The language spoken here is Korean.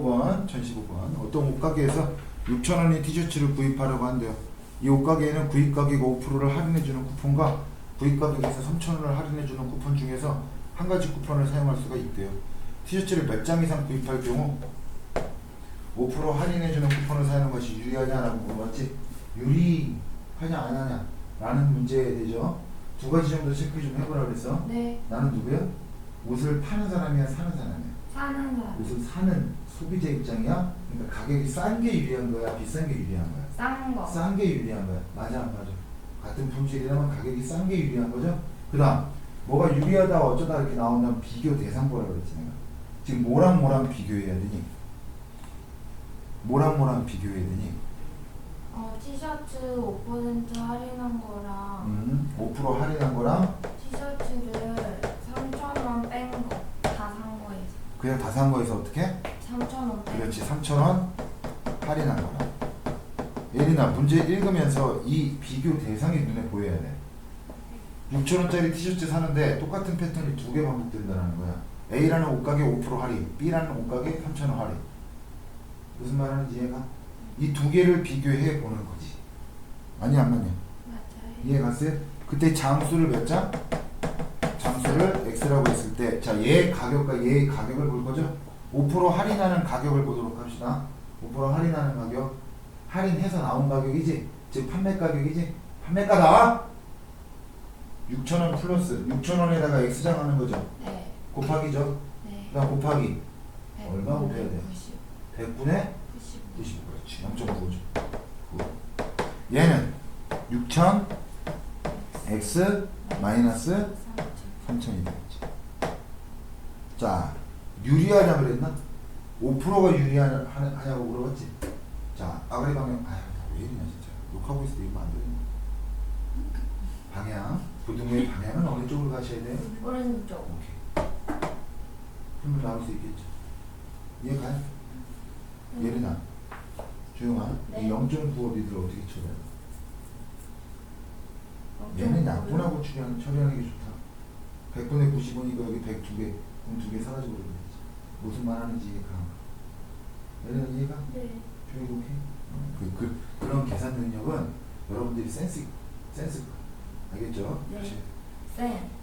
1015번, 1015번. 어떤 옷가게에서 6,000원의 티셔츠를 구입하려고 한대요. 이 옷가게에는 구입가격 5%를 할인해주는 쿠폰과 구입가격에서 3,000원을 할인해주는 쿠폰 중에서 한 가지 쿠폰을 사용할 수가 있대요. 티셔츠를 몇 장 이상 구입할 경우 5% 할인해주는 쿠폰을 사용하는 것이 유리하냐라고 물어봤지 유리하냐 안 하냐 라는 문제에 대해서 두 가지 정도 체크 좀 해보라 그랬어 네. 나는 누구야? 옷을 파는 사람이야 사는 사람이야 사는 사람. 옷을 사는 소비자 입장이야? 그러니까 가격이 싼 게 유리한 거야 비싼 게 유리한 거야? 싼 거. 싼 게 유리한 거야. 맞아 안 맞아? 같은 품질이라면 가격이 싼 게 유리한 거죠? 그 다음 뭐가 유리하다 어쩌다 이렇게 나온다면 비교 대상 보라 그랬지 내가. 지금 뭐랑 뭐랑 비교해야 되니? 뭐랑 뭐랑 비교해야 되니? 어, 티셔츠 5% 할인한 거랑 음, 5% 할인한 거랑 티셔츠를 3,000원 뺀 거. 다 산 거에서. 그냥 다 산 거에서 어떻게? 3,000원 뺀 그렇지 3,000원 할인한 거랑 예린아 문제 읽으면서 이 비교 대상이 눈에 보여야 돼 6,000원짜리 티셔츠 사는데 똑같은 패턴이 두 개 반복된다는 거야 A라는 옷가게 5% 할인 B라는 옷가게 3,000원 할인 무슨 말 하는지 이해가? 이 두 개를 비교해 보는 거지 아니 안 맞냐? 맞아요. 이해 갔어요? 그때 장수를 몇 장? 장수를 x라고 했을 때, 자, 얘 가격과 얘의 가격을 볼 거죠? 5% 할인하는 가격을 보도록 합시다. 5% 할인하는 가격, 할인해서 나온 가격이지? 즉, 판매 가격이지? 판매가다! 6,000원 플러스 6,000원에다가 x장 하는 거죠? 네. 곱하기죠? 네. 그 다음 곱하기 얼마 곱해야 돼? 90. 100분의 95. 95 그렇지 0.95죠 얘는 6,000 x 마이너스 3,000이 되겠지 자 유리하냐 그랬나? 5%가 유리하냐고 물어봤지 자 아가리 방향 아유 왜 이러냐 진짜 욕하고 때 이러면 안 되는 방향 부등의 방향은 어느 쪽으로 가셔야 돼요? 오른쪽. 오케이 그러면 나올 수 있겠죠 이해가요? 예린아 조용아 네. 이 0.95 니들 어떻게 처리해? 얘는 약분하고 처리하는 게 좋다 100분의 95니까 여기 102개 그럼 두개 사라지고 그러겠지 무슨 말 하는지 이해가 예린아 이해가? 네. 조용히? 어, 그, 그, 그런 계산 능력은 여러분들이 센스 있- 센스. 알겠죠? 네. 쌤.